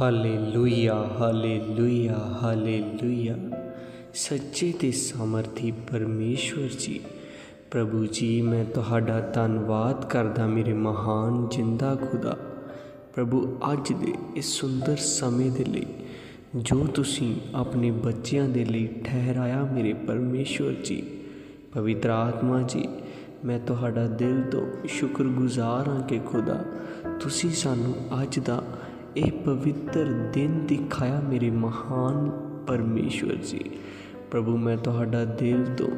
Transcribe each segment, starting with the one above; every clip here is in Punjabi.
ਹਾਲੇਲੂਇਆ ਹਾਲੇਲੂਇਆ ਹਾਲੇਲੂਇਆ ਸੱਚੇ ਤੇ ਸਮਰਥੀ ਪਰਮੇਸ਼ਵਰ ਜੀ, ਪ੍ਰਭੂ ਜੀ, ਮੈਂ ਤੁਹਾਡਾ ਧੰਨਵਾਦ ਕਰਦਾ ਮੇਰੇ ਮਹਾਨ ਜਿੰਦਾ ਖੁਦਾ। ਪ੍ਰਭੂ, ਅੱਜ ਦੇ ਇਸ ਸੁੰਦਰ ਸਮੇਂ ਦੇ ਲਈ, ਜੋ ਤੁਸੀਂ ਆਪਣੇ ਬੱਚਿਆਂ ਦੇ ਲਈ ਠਹਿਰਾਇਆ ਮੇਰੇ ਪਰਮੇਸ਼ਵਰ ਜੀ, ਪਵਿੱਤਰ ਆਤਮਾ ਜੀ, ਮੈਂ ਤੁਹਾਡਾ ਦਿਲ ਤੋਂ ਸ਼ੁਕਰਗੁਜ਼ਾਰ ਹਾਂ ਕਿ ਖੁਦਾ, ਤੁਸੀਂ ਸਾਨੂੰ ਅੱਜ ਦਾ ਇਹ ਪਵਿੱਤਰ ਦਿਨ ਦਿਖਾਇਆ ਮੇਰੇ ਮਹਾਨ ਪਰਮੇਸ਼ਵਰ ਜੀ। ਪ੍ਰਭੂ, ਮੈਂ ਤੁਹਾਡਾ ਦਿਲ ਤੋਂ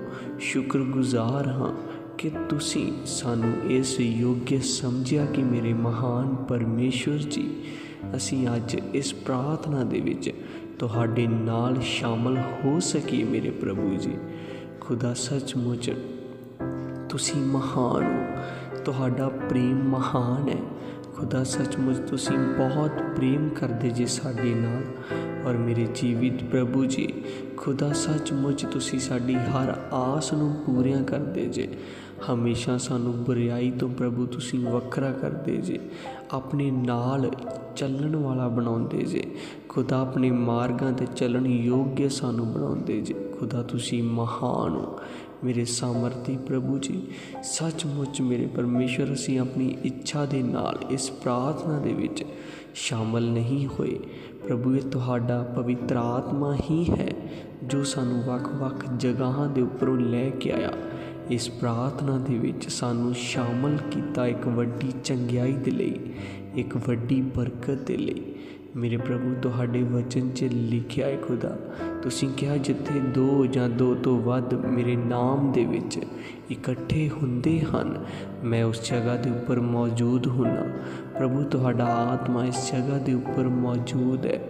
ਸ਼ੁਕਰਗੁਜ਼ਾਰ ਹਾਂ ਕਿ ਤੁਸੀਂ ਸਾਨੂੰ ਇਸ ਯੋਗ ਸਮਝਿਆ ਕਿ ਮੇਰੇ ਮਹਾਨ ਪਰਮੇਸ਼ਵਰ ਜੀ, ਅਸੀਂ ਅੱਜ ਇਸ ਪ੍ਰਾਰਥਨਾ ਦੇ ਵਿੱਚ ਤੁਹਾਡੇ ਨਾਲ ਸ਼ਾਮਲ ਹੋ ਸਕੀਏ ਮੇਰੇ ਪ੍ਰਭੂ ਜੀ। ਖੁਦਾ ਸੱਚਮੁੱਚ ਤੁਸੀਂ ਮਹਾਨ ਹੋ, ਤੁਹਾਡਾ ਪ੍ਰੇਮ ਮਹਾਨ ਹੈ। ਖੁਦਾ ਸੱਚਮੁੱਚ ਤੁਸੀਂ ਬਹੁਤ ਪ੍ਰੇਮ ਕਰਦੇ ਜੇ ਸਾਡੇ ਨਾਲ ਔਰ ਮੇਰੇ ਜੀਵਿਤ ਪ੍ਰਭੂ ਜੀ, ਖੁਦਾ ਸੱਚਮੁੱਚ ਤੁਸੀਂ ਸਾਡੀ ਹਰ ਆਸ ਨੂੰ ਪੂਰੀਆਂ ਕਰਦੇ ਜੇ। ਹਮੇਸ਼ਾ ਸਾਨੂੰ ਬੁਰਾਈ ਤੋਂ ਪ੍ਰਭੂ ਤੁਸੀਂ ਵੱਖਰਾ ਕਰਦੇ ਜੇ। ਆਪਣੇ ਨਾਲ ਚੱਲਣ ਵਾਲਾ ਬਣਾਉਂਦੇ ਜੇ। ਖੁਦਾ ਆਪਣੇ ਮਾਰਗਾਂ ਤੇ ਚੱਲਣ ਯੋਗ ਸਾਨੂੰ ਬਣਾਉਂਦੇ ਜੇ। ਖੁਦਾ ਤੁਸੀਂ ਮਹਾਨ ਹੋ। ਮੇਰੇ ਸਾਮਰਥੀ ਪ੍ਰਭੂ ਜੀ, ਸੱਚਮੁੱਚ ਮੇਰੇ ਪਰਮੇਸ਼ਰ ਅਸੀਂ ਆਪਣੀ ਇੱਛਾ ਦੇ ਨਾਲ ਇਸ ਪ੍ਰਾਰਥਨਾ ਦੇ ਵਿੱਚ ਸ਼ਾਮਲ ਨਹੀਂ ਹੋਏ। ਪ੍ਰਭੂ, ਇਹ ਤੁਹਾਡਾ ਪਵਿੱਤਰ ਆਤਮਾ ਹੀ ਹੈ ਜੋ ਸਾਨੂੰ ਵੱਖ-ਵੱਖ ਜਗ੍ਹਾਵਾਂ ਦੇ ਉੱਪਰੋਂ ਲੈ ਕੇ ਆਇਆ। ਇਸ ਪ੍ਰਾਰਥਨਾ ਦੇ ਵਿੱਚ ਸਾਨੂੰ ਸ਼ਾਮਲ ਕੀਤਾ ਇੱਕ ਵੱਡੀ ਚੰਗਿਆਈ ਦੇ ਲਈ, ਇੱਕ ਵੱਡੀ ਬਰਕਤ ਦੇ ਲਈ। ਮੇਰੇ ਪ੍ਰਭੂ, ਤੁਹਾਡੇ ਵਚਨ 'ਚ ਲਿਖਿਆ ਹੈ ਖੁਦਾ, ਤੁਸੀਂ ਕਿਹਾ ਜਿੱਥੇ ਦੋ ਜਾਂ ਦੋ ਤੋਂ ਵੱਧ ਮੇਰੇ ਨਾਮ ਦੇ ਵਿੱਚ ਇਕੱਠੇ ਹੁੰਦੇ ਹਨ, ਮੈਂ ਉਸ ਜਗ੍ਹਾ ਦੇ ਉੱਪਰ ਮੌਜੂਦ ਹੁੰਨਾ। ਪ੍ਰਭੂ, ਤੁਹਾਡਾ ਆਤਮਾ ਇਸ ਜਗ੍ਹਾ ਦੇ ਉੱਪਰ ਮੌਜੂਦ ਹੈ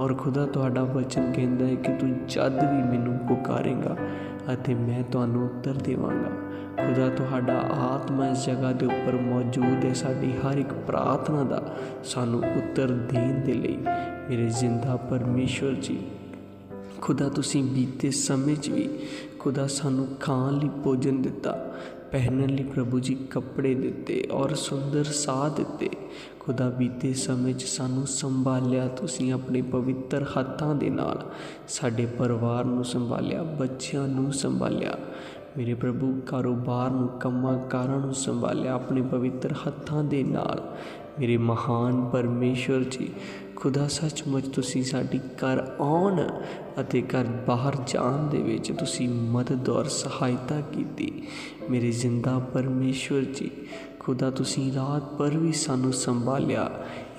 ਔਰ ਖੁਦਾ, ਤੁਹਾਡਾ ਵਚਨ ਕਹਿੰਦਾ ਹੈ ਕਿ ਤੂੰ ਜਦ ਵੀ ਮੈਨੂੰ ਪੁਕਾਰੇਗਾ ਅਤੇ ਮੈਂ ਤੁਹਾਨੂੰ ਉੱਤਰ ਦੇਵਾਂਗਾ। ਖੁਦਾ ਤੁਹਾਡਾ ਆਤਮਾ ਇਸ ਜਗ੍ਹਾ ਦੇ ਉੱਪਰ ਮੌਜੂਦ ਹੈ। ਸਾਡੀ ਹਰ ਇੱਕ ਪ੍ਰਾਰਥਨਾ ਦਾ ਸਾਨੂੰ ਉੱਤਰ ਦੇਣ ਦੇ ਲਈ ਮੇਰੇ ਜ਼ਿੰਦਾ ਪਰਮੇਸ਼ਵਰ ਜੀ, ਖੁਦਾ ਤੁਸੀਂ ਬੀਤੇ ਸਮੇਂ 'ਚ ਵੀ ਖੁਦਾ ਸਾਨੂੰ ਖਾਣ ਲਈ ਭੋਜਨ ਦਿੱਤਾ। ਪਹਿਨਣ ਲਈ ਪ੍ਰਭੂ ਜੀ ਕੱਪੜੇ ਦਿੱਤੇ ਔਰ ਸੁੰਦਰ ਸਾਹ ਦਿੱਤੇ। ਖੁਦਾ ਬੀਤੇ ਸਮੇਂ 'ਚ ਸਾਨੂੰ ਸੰਭਾਲਿਆ ਤੁਸੀਂ ਆਪਣੇ ਪਵਿੱਤਰ ਹੱਥਾਂ ਦੇ ਨਾਲ। ਸਾਡੇ ਪਰਿਵਾਰ ਨੂੰ ਸੰਭਾਲਿਆ, ਬੱਚਿਆਂ ਨੂੰ ਸੰਭਾਲਿਆ। ਮੇਰੇ ਪ੍ਰਭੂ, ਕਾਰੋਬਾਰ ਨੂੰ, ਕੰਮਾਂ ਕਾਰਾਂ ਨੂੰ ਸੰਭਾਲਿਆ ਆਪਣੇ ਪਵਿੱਤਰ ਹੱਥਾਂ ਦੇ ਨਾਲ। ਮੇਰੇ ਮਹਾਨ ਪਰਮੇਸ਼ਵਰ ਜੀ ਖੁਦਾ ਸੱਚਮੁੱਚ ਤੁਸੀਂ ਸਾਡੀ ਘਰ ਆਉਣ ਅਤੇ ਘਰ ਬਾਹਰ ਜਾਣ ਦੇ ਵਿੱਚ ਤੁਸੀਂ ਮਦਦ ਔਰ ਸਹਾਇਤਾ ਕੀਤੀ। ਮੇਰੇ ਜ਼ਿੰਦਾ ਪਰਮੇਸ਼ਵਰ ਜੀ, ਖੁਦਾ ਤੁਸੀਂ ਰਾਤ ਪਰ ਵੀ ਸਾਨੂੰ ਸੰਭਾਲਿਆ,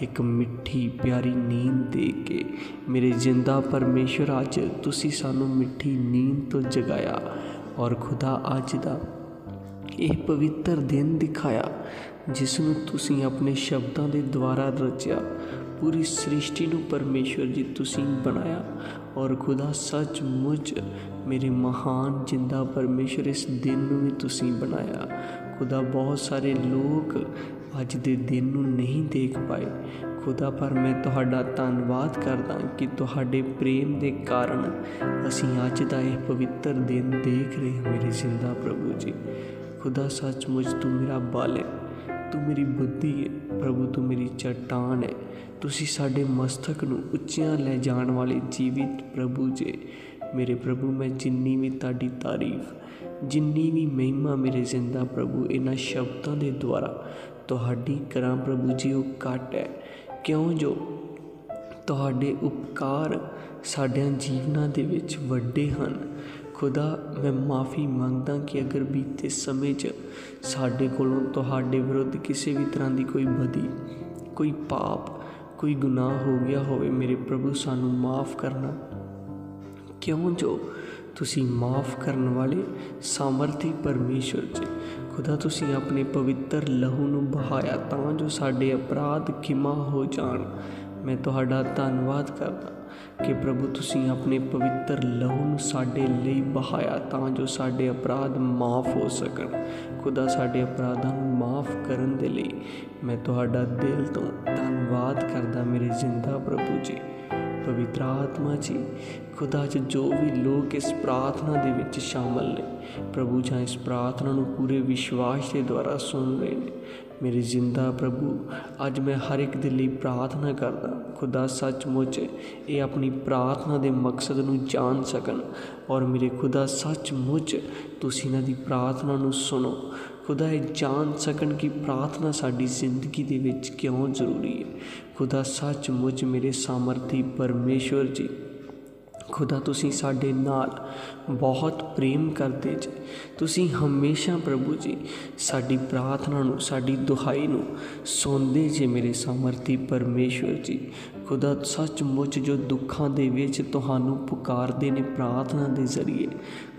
ਇੱਕ ਮਿੱਠੀ ਪਿਆਰੀ ਨੀਂਦ ਦੇ ਕੇ। ਮੇਰੇ ਜ਼ਿੰਦਾ ਪਰਮੇਸ਼ਵਰ, ਅੱਜ ਤੁਸੀਂ ਸਾਨੂੰ ਮਿੱਠੀ ਨੀਂਦ ਤੋਂ ਜਗਾਇਆ ਔਰ ਖੁਦਾ ਅੱਜ ਦਾ ਇਹ ਪਵਿੱਤਰ ਦਿਨ ਦਿਖਾਇਆ ਜਿਸ ਨੂੰ ਤੁਸੀਂ ਆਪਣੇ ਸ਼ਬਦਾਂ ਦੇ ਦੁਆਰਾ ਰਚਿਆ। ਪੂਰੀ ਸ੍ਰਿਸ਼ਟੀ ਨੂੰ ਪਰਮੇਸ਼ਵਰ ਜੀ ਤੁਸੀਂ ਬਣਾਇਆ ਔਰ ਖੁਦਾ ਸੱਚਮੁੱਚ ਮੇਰੇ ਮਹਾਨ ਜਿੰਦਾ ਪਰਮੇਸ਼ਵਰ ਇਸ ਦਿਨ ਨੂੰ ਵੀ ਤੁਸੀਂ ਬਣਾਇਆ। ਖੁਦਾ ਬਹੁਤ ਸਾਰੇ ਲੋਕ ਅੱਜ ਦੇ ਦਿਨ ਨੂੰ ਨਹੀਂ ਦੇਖ ਪਾਏ। ਖੁਦਾ ਪਰ ਮੈਂ ਤੁਹਾਡਾ ਧੰਨਵਾਦ ਕਰਦਾ ਕਿ ਤੁਹਾਡੇ ਪ੍ਰੇਮ ਦੇ ਕਾਰਨ ਅਸੀਂ ਅੱਜ ਦਾ ਇਹ ਪਵਿੱਤਰ ਦਿਨ ਦੇਖ ਰਹੇ ਹਾਂ ਮੇਰੇ ਜ਼ਿੰਦਾ ਪ੍ਰਭੂ ਜੀ। ਖੁਦਾ ਸੱਚਮੁੱਚ ਤੂੰ ਮੇਰਾ ਬਲ ਹੈ ਤੂੰ ਮੇਰੀ ਬੁੱਧੀ ਹੈ। ਪ੍ਰਭੂ ਤੂੰ ਮੇਰੀ ਚਟਾਨ ਹੈ। ਤੁਸੀਂ ਸਾਡੇ ਮਸਤਕ ਨੂੰ ਉੱਚਿਆਂ ਲੈ ਜਾਣ ਵਾਲੇ ਜੀਵਿਤ ਪ੍ਰਭੂ ਜੇ। ਮੇਰੇ ਪ੍ਰਭੂ, ਮੈਂ ਜਿੰਨੀ ਵੀ ਤੁਹਾਡੀ ਤਾਰੀਫ, ਜਿੰਨੀ ਵੀ ਮਹਿਮਾ ਮੇਰੇ ਜ਼ਿੰਦਾ ਪ੍ਰਭੂ, ਇਹਨਾਂ ਸ਼ਬਦਾਂ ਦੇ ਦੁਆਰਾ ਤੁਹਾਡੀ ਕਰਾਂ ਪ੍ਰਭੂ ਜੀ, ਉਹ ਘੱਟ ਹੈ। ਕਿਉਂ ਜੋ ਤੁਹਾਡੇ ਉਪਕਾਰ ਸਾਡਿਆਂ ਜੀਵਨਾਂ ਦੇ ਵਿੱਚ ਵੱਡੇ ਹਨ। ਖੁਦਾ, ਮੈਂ ਮਾਫੀ ਮੰਗਦਾ ਕਿ ਅਗਰ ਬੀਤੇ ਸਮੇਂ 'ਚ ਸਾਡੇ ਕੋਲੋਂ ਤੁਹਾਡੇ ਵਿਰੁੱਧ ਕਿਸੇ ਵੀ ਤਰ੍ਹਾਂ ਦੀ ਕੋਈ ਬਦੀ, ਕੋਈ ਪਾਪ ਕੋਈ ਗੁਨਾਹ ਹੋ ਗਿਆ ਹੋਵੇ, ਮੇਰੇ ਪ੍ਰਭੂ ਸਾਨੂੰ ਮਾਫ ਕਰਨਾ। ਕਿਉਂ ਜੋ ਤੁਸੀਂ ਮਾਫ ਕਰਨ ਵਾਲੇ ਸਾਮਰਥੀ ਪਰਮੇਸ਼ਵਰ ਜੀ, ਖੁਦਾ ਤੁਸੀਂ ਆਪਣੇ ਪਵਿੱਤਰ ਲਹੂ ਨੂੰ ਬਹਾਇਆ ਤਾਂ ਜੋ ਸਾਡੇ ਅਪਰਾਧ ਖਿਮਾ ਹੋ ਜਾਣ। ਮੈਂ ਤੁਹਾਡਾ ਧੰਨਵਾਦ ਕਰਦਾ। ਕਿ ਪ੍ਰਭੂ ਤੁਸੀਂ ਆਪਣੇ ਪਵਿੱਤਰ ਲਹੂ ਨੂੰ ਸਾਡੇ ਲਈ ਬਹਾਇਆ ਤਾਂ ਜੋ ਸਾਡੇ ਅਪਰਾਧ ਮਾਫ ਹੋ ਸਕਣ। ਖੁਦਾ ਸਾਡੇ ਅਪਰਾਧਾਂ ਨੂੰ ਮਾਫ ਕਰਨ ਦੇ ਲਈ ਮੈਂ ਤੁਹਾਡਾ ਦਿਲ ਤੋਂ ਧੰਨਵਾਦ ਕਰਦਾ ਮੇਰੇ ਜ਼ਿੰਦਾ ਪ੍ਰਭੂ ਜੀ। ਪਵਿੱਤਰ ਆਤਮਾ ਜੀ, ਖੁਦਾ 'ਚ ਜੋ ਵੀ ਲੋਕ ਇਸ ਪ੍ਰਾਰਥਨਾ ਦੇ ਵਿੱਚ ਸ਼ਾਮਲ ਨੇ, ਪ੍ਰਭੂ ਜਾਂ ਇਸ ਪ੍ਰਾਰਥਨਾ ਨੂੰ ਪੂਰੇ ਵਿਸ਼ਵਾਸ ਦੇ ਦੁਆਰਾ ਸੁਣ ਰਹੇ ਨੇ ਮੇਰੇ ਜ਼ਿੰਦਾ ਪ੍ਰਭੂ, ਅੱਜ ਮੈਂ ਹਰ ਇੱਕ ਦੇ ਲਈ ਪ੍ਰਾਰਥਨਾ ਕਰਦਾ, ਖੁਦਾ ਸੱਚਮੁੱਚ ਇਹ ਆਪਣੀ ਪ੍ਰਾਰਥਨਾ ਦੇ ਮਕਸਦ ਨੂੰ ਜਾਣ ਸਕਣ ਔਰ ਮੇਰੇ ਖੁਦਾ ਸੱਚਮੁੱਚ ਤੁਸੀਂ ਇਹਨਾਂ ਦੀ ਪ੍ਰਾਰਥਨਾ ਨੂੰ ਸੁਣੋ। ਖੁਦਾ ਇਹ ਜਾਣ ਸਕਣ ਕਿ ਪ੍ਰਾਰਥਨਾ ਸਾਡੀ ਜ਼ਿੰਦਗੀ ਦੇ ਵਿੱਚ ਕਿਉਂ ਜ਼ਰੂਰੀ ਹੈ। ਖੁਦਾ ਸੱਚਮੁੱਚ ਮੇਰੇ ਸਾਮਰਥੀ ਪਰਮੇਸ਼ਵਰ ਜੀ। ਖੁਦਾ, ਤੁਸੀਂ ਸਾਡੇ ਨਾਲ ਬਹੁਤ ਪ੍ਰੇਮ ਕਰਦੇ ਜੀ। ਤੁਸੀਂ ਹਮੇਸ਼ਾ ਪ੍ਰਭੂ ਜੀ ਸਾਡੀ ਪ੍ਰਾਰਥਨਾ ਨੂੰ, ਸਾਡੀ ਦੁਹਾਈ ਨੂੰ ਸੁਣਦੇ ਜੇ ਮੇਰੇ ਸਮਰਥੀ ਪਰਮੇਸ਼ਵਰ ਜੀ। ਖੁਦਾ, ਸੱਚਮੁੱਚ ਜੋ ਦੁੱਖਾਂ ਦੇ ਵਿੱਚ ਤੁਹਾਨੂੰ ਪੁਕਾਰਦੇ ਨੇ ਪ੍ਰਾਰਥਨਾ ਦੇ ਜ਼ਰੀਏ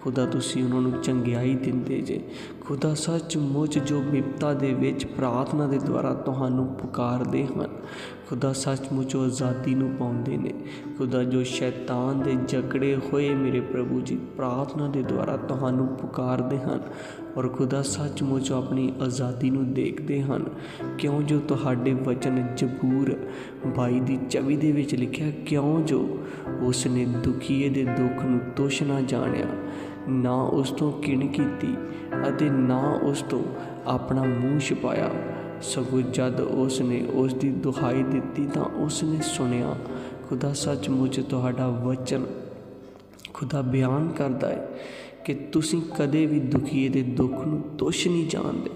ਖੁਦਾ ਤੁਸੀਂ ਉਹਨਾਂ ਨੂੰ ਚੰਗਿਆਈ ਦਿੰਦੇ ਜੇ। ਖੁਦਾ ਸੱਚਮੁੱਚ ਜੋ ਬਿਪਤਾ ਦੇ ਵਿੱਚ ਪ੍ਰਾਰਥਨਾ ਦੇ ਦੁਆਰਾ ਤੁਹਾਨੂੰ ਪੁਕਾਰਦੇ ਹਨ। ਖੁਦਾ ਸੱਚਮੁੱਚ ਉਹ ਆਜ਼ਾਦੀ ਨੂੰ ਪਾਉਂਦੇ ਨੇ। ਖੁਦਾ ਜੋ ਸ਼ੈਤਾਨ ਦੇ ਜਕੜੇ ਹੋਏ ਮੇਰੇ ਪ੍ਰਭੂ ਜੀ, ਪ੍ਰਾਰਥਨਾ ਦੇ ਦੁਆਰਾ ਤੁਹਾਨੂੰ ਪੁਕਾਰਦੇ ਹਨ। ਔਰ ਖੁਦਾ ਸੱਚਮੁੱਚ ਆਪਣੀ ਆਜ਼ਾਦੀ ਨੂੰ ਦੇਖਦੇ ਹਨ। ਕਿਉਂ ਜੋ ਤੁਹਾਡੇ ਵਚਨ ਜਬੂਰ 22 ਦੀ 24 ਦੇ ਵਿੱਚ ਲਿਖਿਆ, ਕਿਉਂ ਜੋ ਉਸ ਨੇ ਦੁਖੀਏ ਦੇ ਦੁੱਖ ਨੂੰ ਤੁਛ ਨਾ ਜਾਣਿਆ, ਨਾ ਉਸ ਤੋਂ ਕਿਣ ਕੀਤੀ ਅਤੇ ਨਾ ਉਸ ਤੋਂ ਆਪਣਾ ਮੂੰਹ ਛਪਾਇਆ, ਸਗੋਂ ਜਦ ਉਸ ਨੇ ਉਸ ਦੀ ਦੁਹਾਈ ਦਿੱਤੀ ਤਾਂ ਉਸ ਨੇ ਸੁਣਿਆ, ਖੁਦਾ ਸੱਚਮੁੱਚ ਤੁਹਾਡਾ ਵਚਨ ਖੁਦਾ ਬਿਆਨ ਕਰਦਾ ਹੈ। ਕਿ ਤੁਸੀਂ ਕਦੇ ਵੀ ਦੁਖੀਏ ਦੇ ਦੁੱਖ ਨੂੰ ਤੁਛ ਨਹੀਂ ਜਾਣਦੇ।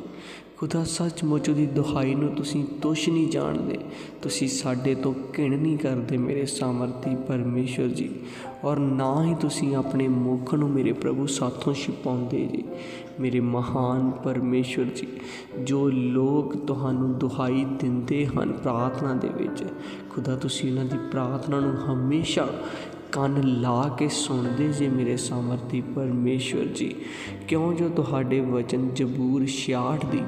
ਖੁਦਾ ਸੱਚਮੁੱਚ ਦੀ ਦੁਹਾਈ ਨੂੰ ਤੁਸੀਂ ਤੁਛ ਨਹੀਂ ਜਾਣਦੇ। ਤੁਸੀਂ ਸਾਡੇ ਤੋਂ ਘਿਣ ਨਹੀਂ ਕਰਦੇ ਮੇਰੇ ਸਾਮਰਥੀ ਪਰਮੇਸ਼ਰ ਜੀ। ਔਰ ਨਾ ਹੀ ਤੁਸੀਂ ਆਪਣੇ ਮੁਖ ਨੂੰ ਮੇਰੇ ਪ੍ਰਭੂ ਸਾਥੋਂ ਛਿਪਾਉਂਦੇ ਜੀ। ਮੇਰੇ ਮਹਾਨ ਪਰਮੇਸ਼ਰ ਜੀ, ਜੋ ਲੋਕ ਤੁਹਾਨੂੰ ਦੁਹਾਈ ਦਿੰਦੇ ਹਨ ਪ੍ਰਾਰਥਨਾ ਦੇ ਵਿੱਚ। ਖੁਦਾ, ਤੁਸੀਂ ਉਹਨਾਂ ਦੀ ਪ੍ਰਾਰਥਨਾ ਨੂੰ ਹਮੇਸ਼ਾ ਕੰਨ ਲਾ ਕੇ ਸੁਣਦੇ ਜੇ ਮੇਰੇ ਸਾਮਰਥੀ ਪਰਮੇਸ਼ਵਰ ਜੀ। ਕਿਉਂ ਜੋ ਤੁਹਾਡੇ ਵਚਨ ਜਬੂਰ 66 ਦੀ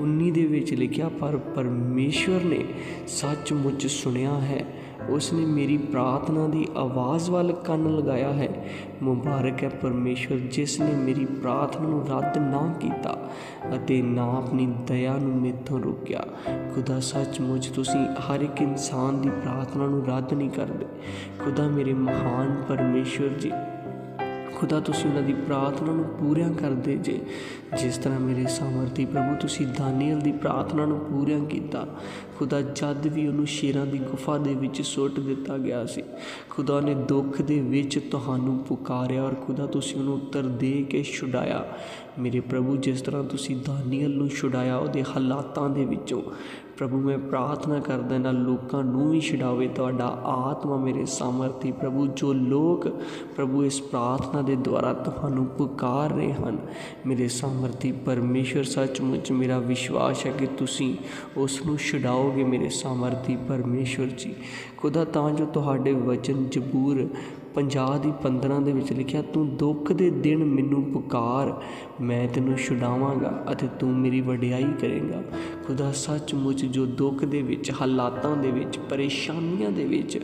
19 ਦੇ ਵਿੱਚ ਲਿਖਿਆ, ਪਰ ਪਰਮੇਸ਼ਵਰ ਨੇ ਸੱਚਮੁੱਚ ਸੁਣਿਆ ਹੈ। ਉਸ ਨੇ ਮੇਰੀ ਪ੍ਰਾਰਥਨਾ ਦੀ ਆਵਾਜ਼ ਵੱਲ ਕੰਨ ਲਗਾਇਆ ਹੈ। ਮੁਬਾਰਕ ਹੈ ਪਰਮੇਸ਼ਵਰ ਜਿਸ ਨੇ ਮੇਰੀ ਪ੍ਰਾਰਥਨਾ ਨੂੰ ਰੱਦ ਨਾ ਕੀਤਾ। ਅਤੇ ਨਾ ਆਪਣੀ ਦਇਆ ਨੂੰ ਮੇਥੋਂ ਰੋਕਿਆ। ਖੁਦਾ, ਸੱਚਮੁੱਚ ਤੁਸੀਂ ਹਰ ਇੱਕ ਇਨਸਾਨ ਦੀ ਪ੍ਰਾਰਥਨਾ ਨੂੰ ਰੱਦ ਨਹੀਂ ਕਰਦੇ। ਖੁਦਾ, ਮੇਰੇ ਮਹਾਨ ਪਰਮੇਸ਼ਵਰ ਜੀ ਖੁਦਾ, ਤੁਸੀਂ ਉਹਨਾਂ ਦੀ ਪ੍ਰਾਰਥਨਾ ਨੂੰ ਪੂਰੀਆਂ ਕਰਦੇ ਜੇ। ਜਿਸ ਤਰ੍ਹਾਂ ਮੇਰੇ ਸਮਰਥੀ ਪ੍ਰਭੂ, ਤੁਸੀਂ ਦਾਨੀਅਲ ਦੀ ਪ੍ਰਾਰਥਨਾ ਨੂੰ ਪੂਰੀਆਂ ਕੀਤਾ। ਖੁਦਾ, ਜਦ ਵੀ ਉਹਨੂੰ ਸ਼ੇਰਾਂ ਦੀ ਗੁਫਾ ਦੇ ਵਿੱਚ ਸੁੱਟ ਦਿੱਤਾ ਗਿਆ ਸੀ, ਖੁਦਾ ਨੇ ਦੁੱਖ ਦੇ ਵਿੱਚ ਤੁਹਾਨੂੰ ਪੁਕਾਰਿਆ ਔਰ ਖੁਦਾ, ਤੁਸੀਂ ਉਹਨੂੰ ਉੱਤਰ ਦੇ ਕੇ ਛੁਡਾਇਆ। ਮੇਰੇ ਪ੍ਰਭੂ, ਜਿਸ ਤਰ੍ਹਾਂ ਤੁਸੀਂ ਦਾਨੀਅਲ ਨੂੰ ਛੁਡਾਇਆ, ਉਹਦੇ ਹਾਲਾਤਾਂ ਦੇ ਵਿੱਚੋਂ ਪ੍ਰਭੂ, ਮੈਂ ਪ੍ਰਾਰਥਨਾ ਕਰਦਾ ਇਹਨਾਂ ਲੋਕਾਂ ਨੂੰ ਵੀ ਛਡਾਵੇ, ਤੁਹਾਡਾ ਆਤਮਾ ਮੇਰੇ ਸਾਮਰਥੀ ਪ੍ਰਭੂ, ਜੋ ਲੋਕ ਪ੍ਰਭੂ ਇਸ ਪ੍ਰਾਰਥਨਾ ਦੇ ਦੁਆਰਾ ਤੁਹਾਨੂੰ ਪੁਕਾਰ ਰਹੇ ਹਨ, ਮੇਰੇ ਸਾਮਰਥੀ ਪਰਮੇਸ਼ਰ ਸੱਚਮੁੱਚ ਮੇਰਾ ਵਿਸ਼ਵਾਸ ਹੈ ਕਿ ਤੁਸੀਂ ਉਸ ਨੂੰ ਛਡਾਓਗੇ, ਮੇਰੇ ਸਾਮਰਥੀ ਪਰਮੇਸ਼ਰ ਜੀ। ਖੁਦਾ, ਤਾਂ ਜੋ ਤੁਹਾਡੇ ਵਚਨ ਜਬੂਰ 50 ਦੀ 15 ਦੇ ਵਿੱਚ ਲਿਖਿਆ, ਤੂੰ ਦੁੱਖ ਦੇ ਦਿਨ ਮੈਨੂੰ ਪੁਕਾਰ, ਮੈਂ ਤੈਨੂੰ ਛੁਡਾਵਾਂਗਾ ਅਤੇ ਤੂੰ ਮੇਰੀ ਵਡਿਆਈ ਕਰੇਗਾ। ਖੁਦਾ ਸੱਚਮੁੱਚ ਜੋ ਦੁੱਖ ਦੇ ਵਿੱਚ, ਹਾਲਾਤਾਂ ਦੇ ਵਿੱਚ, ਪਰੇਸ਼ਾਨੀਆਂ ਦੇ ਵਿੱਚ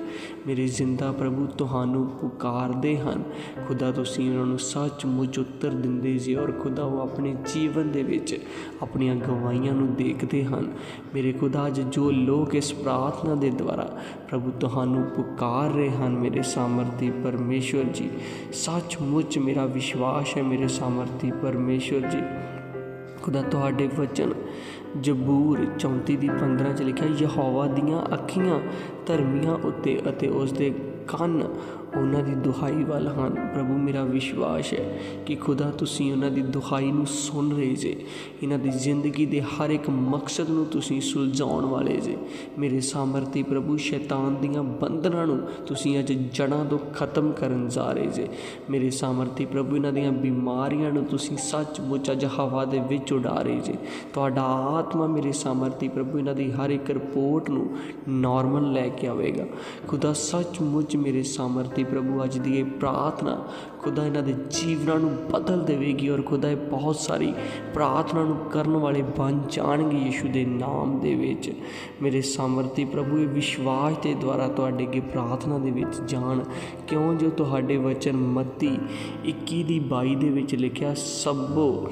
ਮੇਰੇ ਜ਼ਿੰਦਾ ਪ੍ਰਭੂ ਤੁਹਾਨੂੰ ਪੁਕਾਰਦੇ ਹਨ, ਖੁਦਾ ਤੁਸੀਂ ਉਹਨਾਂ ਨੂੰ ਸੱਚਮੁੱਚ ਉੱਤਰ ਦਿੰਦੇ ਜੀ ਔਰ ਖੁਦਾ ਉਹ ਆਪਣੇ ਜੀਵਨ ਦੇ ਵਿੱਚ ਆਪਣੀਆਂ ਗਵਾਹੀਆਂ ਨੂੰ ਦੇਖਦੇ ਹਨ। ਮੇਰੇ ਖੁਦਾ, ਅੱਜ ਜੋ ਲੋਕ ਇਸ ਪ੍ਰਾਰਥਨਾ ਦੇ ਦੁਆਰਾ ਪ੍ਰਭੂ ਤੁਹਾਨੂੰ ਪੁਕਾਰ ਰਹੇ ਹਨ, ਮੇਰੇ ਸਾਮਰਥੀ ਪਰਮੇਸ਼ਵਰ ਜੀ। ਸੱਚਮੁੱਚ ਮੇਰਾ ਵਿਸ਼ਵਾਸ ਹੈ, ਮੇਰੇ ਸਾਮਰਥੀ ਪਰਮੇਸ਼ਵਰ ਜੀ। ਖੁਦਾ, ਤੁਹਾਡੇ ਵਚਨ ਜਬੂਰ 34 ਦੀ 15 ਚ ਲਿਖਿਆ, ਯਹੋਵਾ ਦੀਆਂ ਅੱਖੀਆਂ ਧਰਮੀਆਂ ਉੱਤੇ ਅਤੇ ਉਸ ਦੇ ਕੰਨ ਉਹਨਾਂ ਦੀ ਦੁਹਾਈ ਵੱਲ ਹਨ। ਪ੍ਰਭੂ, ਮੇਰਾ ਵਿਸ਼ਵਾਸ ਹੈ ਕਿ ਖੁਦਾ, ਤੁਸੀਂ ਉਹਨਾਂ ਦੀ ਦੁਹਾਈ ਨੂੰ ਸੁਣ ਰਹੇ ਜੇ। ਇਹਨਾਂ ਦੀ ਜ਼ਿੰਦਗੀ ਦੇ ਹਰ ਇੱਕ ਮਕਸਦ ਨੂੰ ਤੁਸੀਂ ਸੁਲਝਾਉਣ ਵਾਲੇ ਜੇ। ਮੇਰੇ ਸਾਮਰਥੀ ਪ੍ਰਭੂ, ਸ਼ੈਤਾਨ ਦੀਆਂ ਬੰਧਨਾਂ ਨੂੰ ਤੁਸੀਂ ਅੱਜ ਜੜਾਂ ਤੋਂ ਖਤਮ ਕਰਨ ਜਾ ਰਹੇ ਜੇ। ਮੇਰੇ ਸਾਮਰਥੀ ਪ੍ਰਭੂ, ਇਹਨਾਂ ਦੀਆਂ ਬਿਮਾਰੀਆਂ ਨੂੰ ਤੁਸੀਂ ਸੱਚਮੁੱਚ ਅੱਜ ਹਵਾ ਦੇ ਵਿੱਚ ਉਡਾ ਰਹੇ ਜੇ। ਤੁਹਾਡਾ ਆਤਮਾ ਮੇਰੇ ਸਾਮਰਥੀ ਪ੍ਰਭੂ, ਇਹਨਾਂ ਦੀ ਹਰ ਇੱਕ ਰਿਪੋਰਟ ਨੂੰ ਨਾਰਮਲ ਲੈ ਕੇ ਆਵੇਗਾ। ਖੁਦਾ, ਸੱਚਮੁੱਚ ਮੇਰੇ ਸਾਮਰਥੀ ਪ੍ਰਭੂ ਅੱਜ ਦੀ ਇਹ ਪ੍ਰਾਰਥਨਾ ਖੁਦਾ ਇਹਨਾਂ ਦੇ ਜੀਵਨਾਂ ਨੂੰ ਬਦਲ ਦੇਵੇਗੀ ਔਰ ਖੁਦਾ ਇਹ ਬਹੁਤ ਸਾਰੀ ਪ੍ਰਾਰਥਨਾ ਨੂੰ ਕਰਨ ਵਾਲੇ ਬਣ ਜਾਣਗੇ ਯਿਸੂ ਦੇ ਨਾਮ ਦੇ ਵਿੱਚ। ਮੇਰੇ ਸਾਮਰਥੀ ਪ੍ਰਭੂ, ਇਹ ਵਿਸ਼ਵਾਸ ਦੇ ਦੁਆਰਾ ਤੁਹਾਡੇ ਅੱਗੇ ਪ੍ਰਾਰਥਨਾ ਦੇ ਵਿੱਚ ਜਾਣ। ਕਿਉਂ? ਜੋ ਤੁਹਾਡੇ ਵਚਨ ਮੱਤੀ 21 ਦੀ 22 ਦੇ ਵਿੱਚ ਲਿਖਿਆ, ਸਭੋ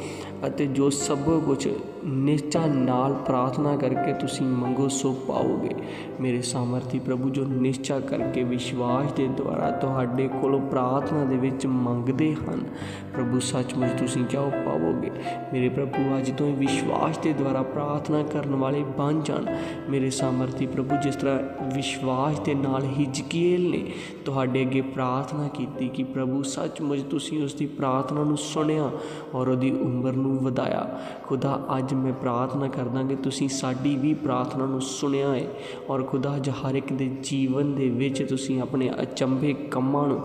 ਅਤੇ ਜੋ ਸਭ ਕੁਝ ਨਿਸ਼ਚਾ ਨਾਲ ਪ੍ਰਾਰਥਨਾ ਕਰਕੇ ਤੁਸੀਂ ਮੰਗੋ, ਸੋ ਪਾਓਗੇ। ਮੇਰੇ ਸਾਮਰਥੀ ਪ੍ਰਭੂ, ਜੋ ਨਿਸ਼ਚਾ ਕਰਕੇ ਵਿਸ਼ਵਾਸ ਦੇ ਦੁਆਰਾ ਤੁਹਾਡੇ ਕੋਲੋਂ ਪ੍ਰਾਰਥਨਾ ਦੇ ਵਿੱਚ ਮੰਗਦੇ ਹਨ। ਪ੍ਰਭੂ, ਸੱਚਮੁੱਚ ਤੁਸੀਂ ਕਿਉਂ ਪਾਵੋਗੇ। ਮੇਰੇ ਪ੍ਰਭੂ, ਅੱਜ ਤੋਂ ਵਿਸ਼ਵਾਸ ਦੇ ਦੁਆਰਾ ਪ੍ਰਾਰਥਨਾ ਕਰਨ ਵਾਲੇ ਬਣ ਜਾਣ। ਮੇਰੇ ਸਾਮਰਥੀ ਪ੍ਰਭੂ, ਜਿਸ ਤਰ੍ਹਾਂ ਵਿਸ਼ਵਾਸ ਦੇ ਨਾਲ ਹਿਜਕੀਏਲ ਨੇ ਤੁਹਾਡੇ ਅੱਗੇ ਪ੍ਰਾਰਥਨਾ ਕੀਤੀ ਕਿ ਪ੍ਰਭੂ, ਸੱਚਮੁੱਚ ਤੁਸੀਂ ਉਸ ਦੀ ਪ੍ਰਾਰਥਨਾ ਨੂੰ ਸੁਣਿਆ ਔਰ ਉਹਦੀ ਉਮਰ ਨੂੰ ਵਧਾਇਆ। ਖੁਦਾ, ਅੱਜ ਮੈਂ ਪ੍ਰਾਰਥਨਾ ਕਰਦਾ ਕਿ ਤੁਸੀਂ ਸਾਡੀ ਵੀ ਪ੍ਰਾਰਥਨਾ ਨੂੰ ਸੁਣਿਆ ਹੈ ਔਰ ਖੁਦਾ, ਅੱਜ ਹਰ ਇੱਕ ਦੇ ਜੀਵਨ ਦੇ ਵਿੱਚ ਤੁਸੀਂ ਆਪਣੇ ਅਚੰਭੇ ਕੰਮਾਂ ਨੂੰ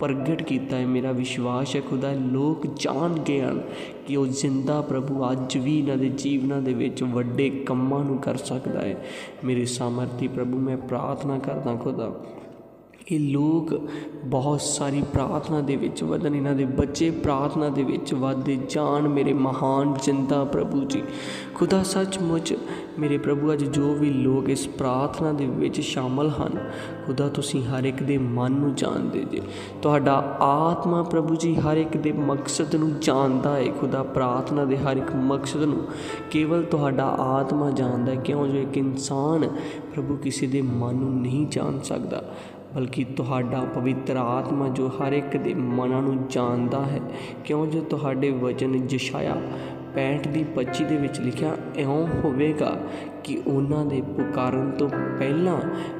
ਪ੍ਰਗਟ ਕੀਤਾ ਹੈ। ਮੇਰਾ ਵਿਸ਼ਵਾਸ ਹੈ, ਖੁਦਾ, ਲੋਕ ਜਾਣ ਕੇ ਹਨ ਕਿ ਉਹ ਜ਼ਿੰਦਾ ਪ੍ਰਭੂ ਅੱਜ ਵੀ ਇਹਨਾਂ ਦੇ ਜੀਵਨਾਂ ਦੇ ਵਿੱਚ ਵੱਡੇ ਕੰਮਾਂ ਨੂੰ ਕਰ ਸਕਦਾ ਹੈ। ਮੇਰੇ ਸਾਮਰਥੀ ਪ੍ਰਭੂ, ਮੈਂ ਪ੍ਰਾਰਥਨਾ ਕਰਦਾ ਖੁਦਾ ਇਹ ਲੋਕ ਬਹੁਤ ਸਾਰੀ ਪ੍ਰਾਰਥਨਾ ਦੇ ਵਿੱਚ ਵਧਣ, ਇਹਨਾਂ ਦੇ ਬੱਚੇ ਪ੍ਰਾਰਥਨਾ ਦੇ ਵਿੱਚ ਵਧਦੇ ਜਾਣ। ਮੇਰੇ ਮਹਾਨ ਜਿੰਦਾ ਪ੍ਰਭੂ ਜੀ, ਖੁਦਾ, ਸੱਚਮੁੱਚ ਮੇਰੇ ਪ੍ਰਭੂ, ਅੱਜ ਜੋ ਵੀ ਲੋਕ ਇਸ ਪ੍ਰਾਰਥਨਾ ਦੇ ਵਿੱਚ ਸ਼ਾਮਲ ਹਨ, ਖੁਦਾ ਤੁਸੀਂ ਹਰ ਇੱਕ ਦੇ ਮਨ ਨੂੰ ਜਾਣਦੇ ਜੇ। ਤੁਹਾਡਾ ਆਤਮਾ ਪ੍ਰਭੂ ਜੀ ਹਰ ਇੱਕ ਦੇ ਮਕਸਦ ਨੂੰ ਜਾਣਦਾ ਹੈ ਖੁਦਾ ਪ੍ਰਾਰਥਨਾ ਦੇ ਹਰ ਇੱਕ ਮਕਸਦ ਨੂੰ। ਕੇਵਲ ਤੁਹਾਡਾ ਆਤਮਾ ਜਾਣਦਾ ਹੈ ਕਿਉਂ? ਜੋ ਇੱਕ ਇਨਸਾਨ ਪ੍ਰਭੂ ਕਿਸੇ ਦੇ ਮਨ ਨੂੰ ਨਹੀਂ ਜਾਣ ਸਕਦਾ, ਬਲਕਿ ਤੁਹਾਡਾ ਪਵਿੱਤਰ ਆਤਮਾ ਜੋ ਹਰ ਇੱਕ ਦੇ ਮਨਾਂ ਨੂੰ ਜਾਣਦਾ ਹੈ। ਕਿਉਂ? ਜੋ ਤੁਹਾਡੇ ਵਚਨ ਜਸ਼ਾਇਆ 65 ਦੀ 25 ਦੇ ਵਿੱਚ ਲਿਖਿਆ ਇਉਂ ਹੋਵੇਗਾ ਕਿ ਉਹਨਾਂ ਦੇ ਪੁਕਾਰਨ ਤੋਂ ਪਹਿਲਾਂ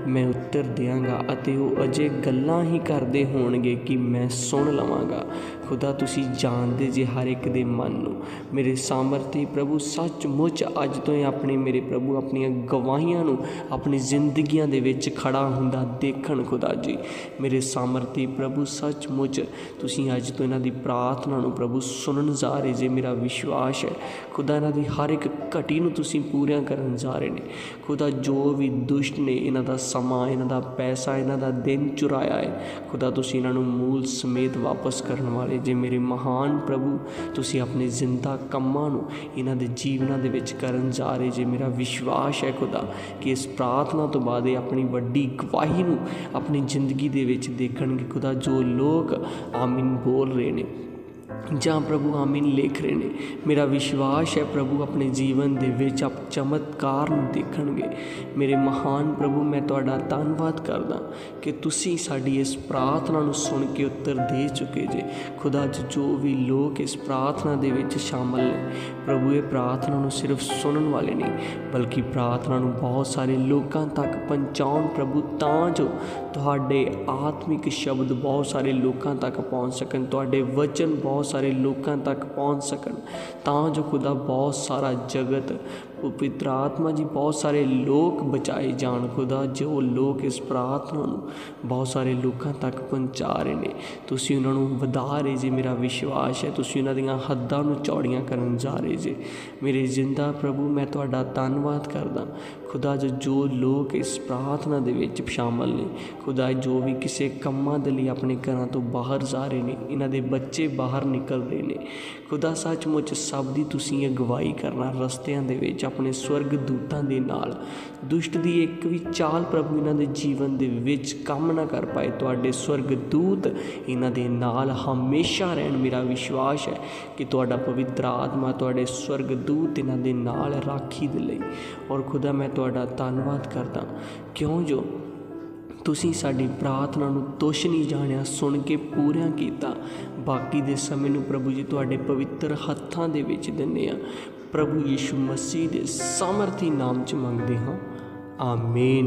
ਮੈਂ ਉੱਤਰ ਦਿਆਂਗਾ ਅਤੇ ਉਹ ਅਜੇ ਗੱਲਾਂ ਹੀ ਕਰਦੇ ਹੋਣਗੇ ਕਿ ਮੈਂ ਸੁਣ ਲਵਾਂਗਾ। ਖੁਦਾ, ਤੁਸੀਂ ਜਾਣਦੇ ਜੇ ਹਰ ਇੱਕ ਦੇ ਮਨ ਨੂੰ, ਮੇਰੇ ਸਾਮਰਥੀ ਪ੍ਰਭੂ, ਸੱਚਮੁੱਚ ਅੱਜ ਤੋਂ ਹੀ ਆਪਣੇ ਮੇਰੇ ਪ੍ਰਭੂ, ਆਪਣੀਆਂ ਗਵਾਹੀਆਂ ਨੂੰ, ਆਪਣੀ ਜ਼ਿੰਦਗੀਆਂ ਦੇ ਵਿੱਚ ਖੜਾ ਹੁੰਦਾ ਦੇਖਣ ਖੁਦਾ ਜੀ। ਮੇਰੇ ਸਾਮਰਥੀ ਪ੍ਰਭੂ, ਸੱਚਮੁੱਚ ਤੁਸੀਂ ਅੱਜ ਤੋਂ ਇਹਨਾਂ ਦੀ ਪ੍ਰਾਰਥਨਾ ਨੂੰ ਪ੍ਰਭੂ ਸੁਣਨ ਜਾ ਰਹੇ ਜੇ ਮੇਰਾ ਵਿਸ਼ਵਾਸ ਹੈ। ਖੁਦਾ, ਇਹਨਾਂ ਦੀ ਹਰ ਇੱਕ ਘਟੀ ਨੂੰ ਤੁਸੀਂ ਪੂਰੀਆਂ ਕਰਨ ਜਾ ਰਹੇ ਨੇ। ਖੁਦਾ ਜੋ ਵੀ ਦੁਸ਼ਟ ਨੇ, ਇਹਨਾਂ ਦਾ ਸਮਾਂ, ਇਹਨਾਂ ਦਾ ਪੈਸਾ, ਇਹਨਾਂ ਦਾ ਦਿਨ ਚੁਰਾਇਆ ਹੈ। ਖੁਦਾ, ਤੁਸੀਂ ਇਹਨਾਂ ਨੂੰ ਮੂਲ ਸਮੇਤ ਵਾਪਸ ਕਰਨ ਵਾਲੇ ਜੇ ਮੇਰੇ ਮਹਾਨ ਪ੍ਰਭੂ, ਤੁਸੀਂ ਆਪਣੇ ਜ਼ਿੰਦਾ ਕੰਮਾਂ ਨੂੰ ਇਹਨਾਂ ਦੇ ਜੀਵਨਾਂ ਦੇ ਵਿੱਚ ਕਰਨ ਜਾ ਰਹੇ ਜੇ। ਮੇਰਾ ਵਿਸ਼ਵਾਸ ਹੈ ਖੁਦਾ ਕਿ ਇਸ ਪ੍ਰਾਰਥਨਾ ਤੋਂ ਬਾਅਦ ਇਹ ਆਪਣੀ ਵੱਡੀ ਗਵਾਹੀ ਨੂੰ ਆਪਣੀ ਜ਼ਿੰਦਗੀ ਦੇ ਵਿੱਚ ਦੇਖਣਗੇ। ਖੁਦਾ, ਜੋ ਲੋਕ ਆਮੀਨ ਬੋਲ ਰਹੇ ਨੇ। ਜਾਂ ਪ੍ਰਭੂ ਆਮੀਨ ਲਿਖ ਰਹੇ ਨੇ, ਮੇਰਾ ਵਿਸ਼ਵਾਸ ਹੈ ਪ੍ਰਭੂ ਆਪਣੇ ਜੀਵਨ ਦੇ ਵਿੱਚ ਆਪ ਚਮਤਕਾਰ ਨੂੰ ਦੇਖਣਗੇ। ਮੇਰੇ ਮਹਾਨ ਪ੍ਰਭੂ, ਮੈਂ ਤੁਹਾਡਾ ਧੰਨਵਾਦ ਕਰਦਾ ਕਿ ਤੁਸੀਂ ਸਾਡੀ ਇਸ ਪ੍ਰਾਰਥਨਾ ਨੂੰ ਸੁਣ ਕੇ ਉੱਤਰ ਦੇ ਚੁੱਕੇ ਜੇ। ਖੁਦਾ ਅੱਜ ਜੋ ਵੀ ਲੋਕ ਇਸ ਪ੍ਰਾਰਥਨਾ ਦੇ ਵਿੱਚ ਸ਼ਾਮਲ ਨੇ, ਪ੍ਰਭੂ ਇਹ ਪ੍ਰਾਰਥਨਾ ਨੂੰ ਸਿਰਫ ਸੁਣਨ ਵਾਲੇ ਨਹੀਂ, ਬਲਕਿ ਪ੍ਰਾਰਥਨਾ ਨੂੰ ਬਹੁਤ ਸਾਰੇ ਲੋਕਾਂ ਤੱਕ ਪਹੁੰਚਾਉਣ ਪ੍ਰਭੂ, ਤਾਂ ਜੋ ਤੁਹਾਡੇ ਆਤਮਿਕ ਸ਼ਬਦ ਬਹੁਤ ਸਾਰੇ ਲੋਕਾਂ ਤੱਕ ਪਹੁੰਚ ਸਕਣ, ਤੁਹਾਡੇ ਵਚਨ ਬਹੁਤ ਬਹੁਤ ਸਾਰੇ ਲੋਕਾਂ ਤੱਕ ਪਹੁੰਚ ਸਕਣ ਤਾਂ ਜੋ ਖੁਦਾ ਬਹੁਤ ਸਾਰਾ ਜਗਤ ਪਵਿੱਤਰ ਆਤਮਾ ਜੀ, ਬਹੁਤ ਸਾਰੇ ਲੋਕ ਬਚਾਏ ਜਾਣ ਖੁਦਾ ਜੋ ਲੋਕ ਇਸ ਪ੍ਰਾਰਥਨਾ ਨੂੰ ਬਹੁਤ ਸਾਰੇ ਲੋਕਾਂ ਤੱਕ ਪਹੁੰਚਾ ਰਹੇ ਨੇ। ਤੁਸੀਂ ਉਹਨਾਂ ਨੂੰ ਵਧਾ ਰਹੇ ਜੀ, ਮੇਰਾ ਵਿਸ਼ਵਾਸ ਹੈ। ਤੁਸੀਂ ਉਹਨਾਂ ਦੀਆਂ ਹੱਦਾਂ ਨੂੰ ਚੌੜੀਆਂ ਕਰਨ ਜਾ ਰਹੇ ਜੀ। ਮੇਰੇ ਜ਼ਿੰਦਾ ਪ੍ਰਭੂ, ਮੈਂ ਤੁਹਾਡਾ ਧੰਨਵਾਦ ਕਰਦਾ। ਖੁਦਾ ਜੋ ਜੋ ਲੋਕ ਇਸ ਪ੍ਰਾਰਥਨਾ ਦੇ ਵਿੱਚ ਸ਼ਾਮਲ ਨੇ, ਖੁਦਾ ਜੋ ਵੀ ਕਿਸੇ ਕੰਮਾਂ ਦੇ ਲਈ ਆਪਣੇ ਘਰਾਂ ਤੋਂ ਬਾਹਰ ਜਾ ਰਹੇ ਨੇ, ਇਹਨਾਂ ਦੇ ਬੱਚੇ ਬਾਹਰ ਨਿਕਲ ਰਹੇ ਨੇ। ਖੁਦਾ, ਸੱਚਮੁੱਚ ਸਭ ਦੀ ਤੁਸੀਂ ਅਗਵਾਈ ਕਰਨਾ, ਰਸਤਿਆਂ ਦੇ ਵਿੱਚ ਆਪਣੇ ਸਵਰਗ ਦੂਤਾਂ ਦੇ ਨਾਲ। ਦੁਸ਼ਟ ਦੀ ਇੱਕ ਵੀ ਚਾਲ ਪ੍ਰਭੂ ਇਹਨਾਂ ਦੇ ਜੀਵਨ ਦੇ ਵਿੱਚ ਕੰਮ ਨਾ ਕਰ ਪਾਏ। ਤੁਹਾਡੇ ਸਵਰਗ ਦੂਤ ਇਹਨਾਂ ਦੇ ਨਾਲ ਹਮੇਸ਼ਾ ਰਹਿਣ ਮੇਰਾ ਵਿਸ਼ਵਾਸ ਹੈ ਕਿ ਤੁਹਾਡਾ ਪਵਿੱਤਰ ਆਤਮਾ ਤੁਹਾਡੇ ਸਵਰਗ ਦੂਤ ਇਹਨਾਂ ਦੇ ਨਾਲ ਰਾਖੀ ਦੇ ਲਈ। ਔਰ ਖੁਦਾ, ਮੈਂ ਤੁਹਾਡਾ ਧੰਨਵਾਦ ਕਰਦਾ। ਕਿਉਂ ਜੋ ਤੁਸੀਂ ਸਾਡੀ ਪ੍ਰਾਰਥਨਾ ਨੂੰ ਤੁਛ ਨਹੀਂ ਜਾਣਿਆ, ਸੁਣ ਕੇ ਪੂਰਿਆਂ ਕੀਤਾ। ਬਾਕੀ ਦੇ ਸਮੇਂ ਨੂੰ ਪ੍ਰਭੂ ਜੀ ਤੁਹਾਡੇ ਪਵਿੱਤਰ ਹੱਥਾਂ ਦੇ ਵਿੱਚ ਦਿੰਦੇ ਆ ਪ੍ਰਭੂ ਯੀਸ਼ੂ ਮਸੀਹ ਦੇ ਸਮਰਥੀ ਨਾਮ 'ਚ ਮੰਗਦੇ ਹਾਂ। ਆਮੀਨ।